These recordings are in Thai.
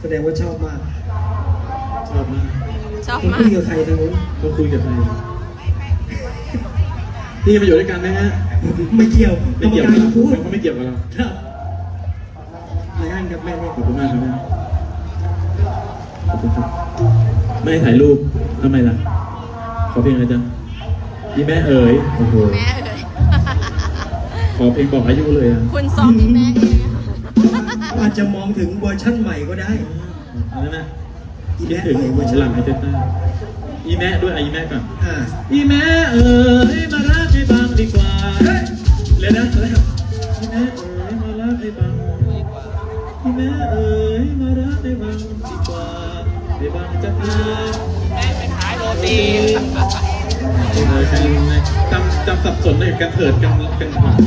แสดงว่าชอบมาก ชอบมากชอบคุณมาคุก ยกับใครทางนู้นเขาคุยกับใครพี่มาอยู่ด้วยกันไหมฮะไม่เกี่ยวไม่เกี่ยวกรกับรเราพูดเขาไม่เกี่ยวกับเราครับนายอันกับแม่เนี่ยขอบคุณมากครับแม่ขอบคุณครับไม่ให้ถ่ายรูปทำไมล่ะขอเพลงอะไรจ๊ะพี่แม่เอ๋ยโอ้โหแม่เอ่ยขอเพลงบอกอายุเลยอะ คุณซ้อมที่แม่เอง อะอาจจะมองถึงเวอร์ชั่นใหม่ก็ได้อะไรนะอีคิดแม่ถึงเอ่ยเวอร์ชันหลังไอเทต้าอีแม่ด้วยอะอีแม่ก่อน อ่าอีแม่เอ๋ยมารักให้บางดีกว่าเลยนะแล้วอีแม่เอ๋ยมารักให้บางอีแม่เอ๋ยมารักให้บางดีกว่าให้บางจะพาแม่ไปขายโรตีจำจำสับสนในกันเถิดกันกันผ่าน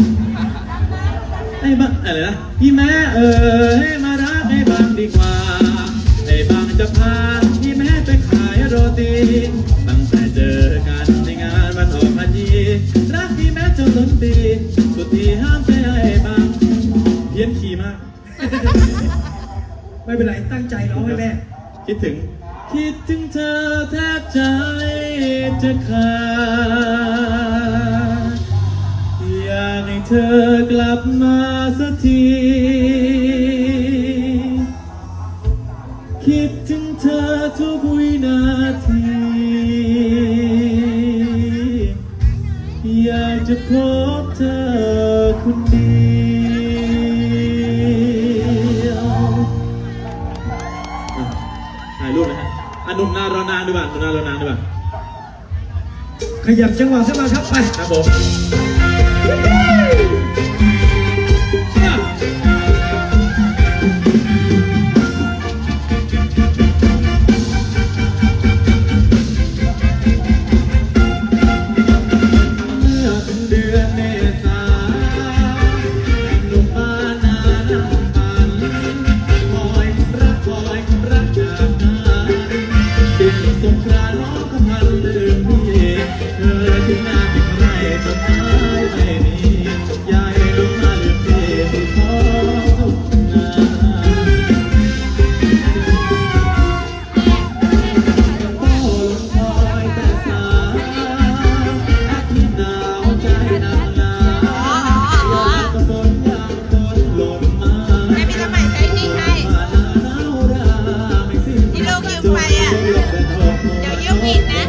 ไอ้บ้าอะไรนะพี่แม่เอ๋ยมารักให้บางดีกว่าให้บางจะพาพี่แม่ไปขายโรตีตั้งแต่เจอกันในงานวันออกพันยีรักพี่แม่จนล้นปีสุดที่ห้ามใจให้บางเพี้ยนขี่มาก ไม่เป็นไรตั้งใจร้องให้แม่คิดถึง คิดถึงเธอแทบใจจะขาด เธอกลับมาสักที คิดถึงเธอทุกวินาที อยากจะพบเธอคนเดียวอะถ่ายรูปนะฮะอนุมนารอนานดีกว่าหนุ่มนารอนานดีกว่าขยับจังหวะขึ้นมาครับไป ครับผม เธอที่น่าจะไม่สนใจไม่มียยลงมาเลือกเทสุดท้องนโอ้งคอยแต่สายาทิตย์หนาวใจนำนาอยากกอยากกระสหล่มามีจะใหม่ใช้ที่ให้ที่ลูกยืไปอะเดี๋ยวยืมผินะ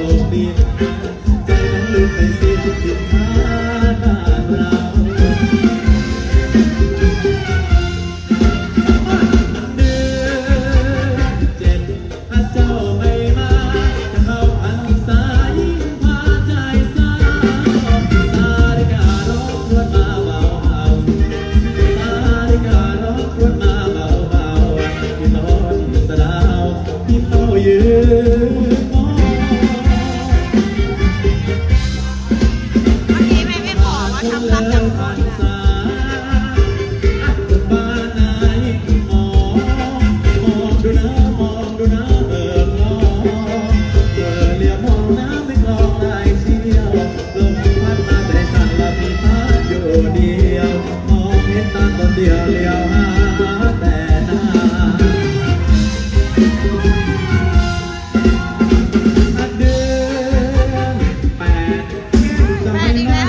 เดียวมองเห็นตาคนเดียวเลียวหาแต่หน้าเดือแปดจะไม่น่า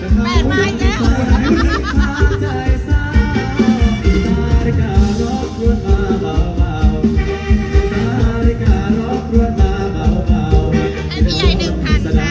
จะเข้าใจใจสาวสาริการบรวนมาเบาเบาสาริการบรวนมาเบาเบาอันพี่ใหญ่หนึ่งพันค่